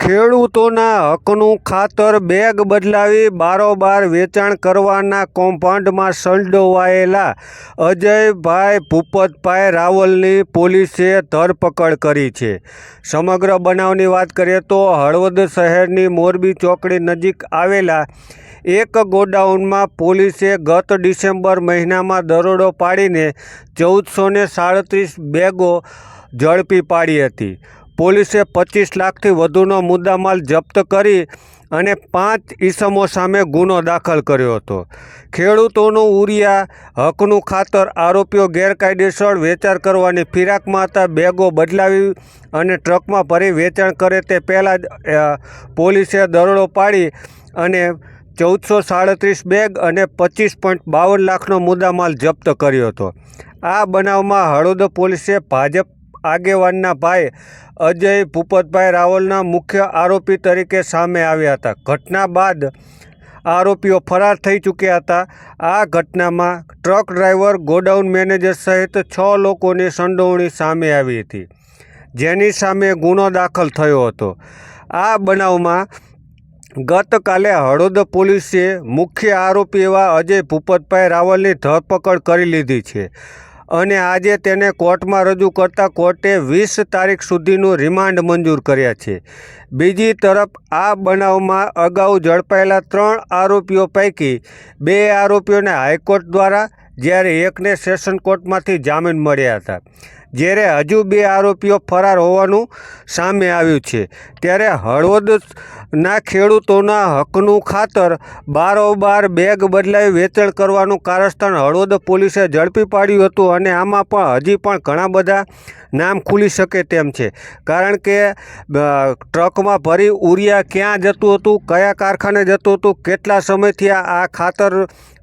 ખેડૂતોના હકનું ખાતર બેગ બદલાવી બારોબાર વેચાણ કરવાના કૌભાંડમાં સંડોવાયેલા અજયભાઈ ભૂપતભાઈ રાવલની પોલીસે ધરપકડ કરી છે. સમગ્ર બનાવની વાત કરીએ તો હળવદ શહેરની મોરબી ચોકડી નજીક આવેલા એક ગોડાઉનમાં પોલીસે ગત ડિસેમ્બર મહિનામાં દરોડો પાડીને ચૌદસો સાડત્રીસ બેગો ઝડપી પાડી હતી. પોલીસે પચીસ લાખથી વધુનો મુદ્દામાલ જપ્ત કરી અને પાંચ ઈસમો સામે ગુનો દાખલ કર્યો હતો. ખેડૂતોનું ઉરિયા, હકનું ખાતર, આરોપીઓ ગેરકાયદેસર વેચાણ કરવાની ફિરાકમાં હતા, બેગો બદલાવી અને ટ્રકમાં ભરી વેચાણ કરે તે પહેલાં જ પોલીસે દરોડો પાડી અને ચૌદસો સાડત્રીસ બેગ અને પચીસ પોઈન્ટ બાવન લાખનો મુદ્દામાલ જપ્ત કર્યો હતો. આ બનાવમાં હળવદ પોલીસે ભાજપ આગેવાનના ભાઈ અજય ભૂપતભાઈ રાવલના મુખ્ય આરોપી તરીકે સામે આવ્યા હતા. ઘટના બાદ આરોપીઓ ફરાર થઈ ચૂક્યા હતા. આ ઘટનામાં ટ્રક ડ્રાઈવર, ગોડાઉન મેનેજર સહિત છ લોકોની સંડોવણી સામે આવી હતી, જેની સામે ગુનો દાખલ થયો હતો. આ બનાવમાં ગતકાલે હળોદ પોલીસે મુખ્ય આરોપી એવા અજય ભૂપતભાઈ રાવલની ધરપકડ કરી લીધી છે. અને આજે તેને કોર્ટમાં રજૂ કરતા કોર્ટે વીસ તારીખ સુધીનું રિમાન્ડ મંજૂર કર્યા છે. બીજી તરફ, આ બનાવમાં અગાઉ ઝડપાયેલા ત્રણ આરોપીઓ પૈકી બે આરોપીઓને હાઈકોર્ટ દ્વારા જ્યારે એકને સેશન કોર્ટમાંથી જામીન મળ્યા હતા. જ્યારે હજુ બે આરોપીઓ ફરાર હોવાનું સામે આવ્યું છે. ત્યારે હળવદના ખેડૂતોના હકનું ખાતર બારોબાર બેગ બદલાવી વેચાણ કરવાનું કારસ્થાન હળવદ પોલીસે ઝડપી પાડ્યું હતું અને આમાં પણ હજી પણ ઘણા બધા નામ ખુલી શકે તેમ છે. કારણ કે ટ્રકમાં ભરી ઉરિયા ક્યાં જતું હતું, કયા કારખાને જતું હતું, કેટલા સમયથી આ ખાતર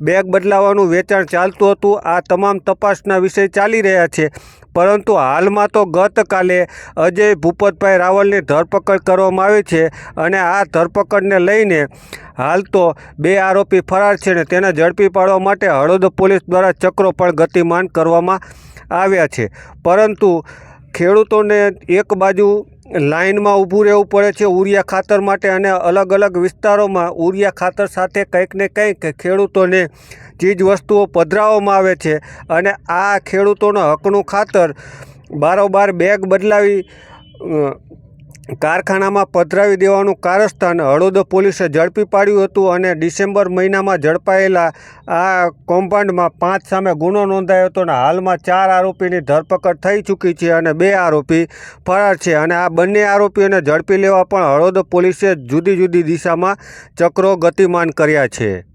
બેગ બદલાવાનું વેચાણ ચાલતું હતું, આ તમામ તપાસના વિષય ચાલી રહ્યા છે. પરંતુ હાલમાં તો ગતકાલે અજય ભૂપતભાઈ રાવલની ધરપકડ કરવામાં આવી છે અને આ ધરપકડને લઈને હાલ તો બે આરોપી ફરાર છે ને તેને ઝડપી પાડવા માટે હળદ પોલીસ દ્વારા ચક્રો પણ ગતિમાન કરવામાં આવ્યા છે. પરંતુ ખેડૂતોને એક બાજુ લાઇનમાં ઊભું રહેવું પડે છે ઉરિયા ખાતર માટે અને અલગ અલગ વિસ્તારોમાં ઉરિયા ખાતર સાથે કંઈક ને કંઈક ખેડૂતોને ચીજ વસ્તુઓ પધરાવવામાં આવે છે અને આ ખેડૂતોના હકનું ખાતર બારોબાર બેગ બદલાવી કારખાનામાં પધરાવી દેવાનું કારસ્થાન હળોદ પોલીસે ઝડપી પાડ્યું હતું અને ડિસેમ્બર મહિનામાં ઝડપાયેલા આ કૌભાંડમાં પાંચ સામે ગુનો નોંધાયો હતો અને હાલમાં ચાર આરોપીની ધરપકડ થઈ ચૂકી છે અને બે આરોપી ફરાર છે અને આ બંને આરોપીઓને ઝડપી લેવા પણ હળોદ પોલીસે જુદી જુદી દિશામાં ચક્રો ગતિમાન કર્યા છે.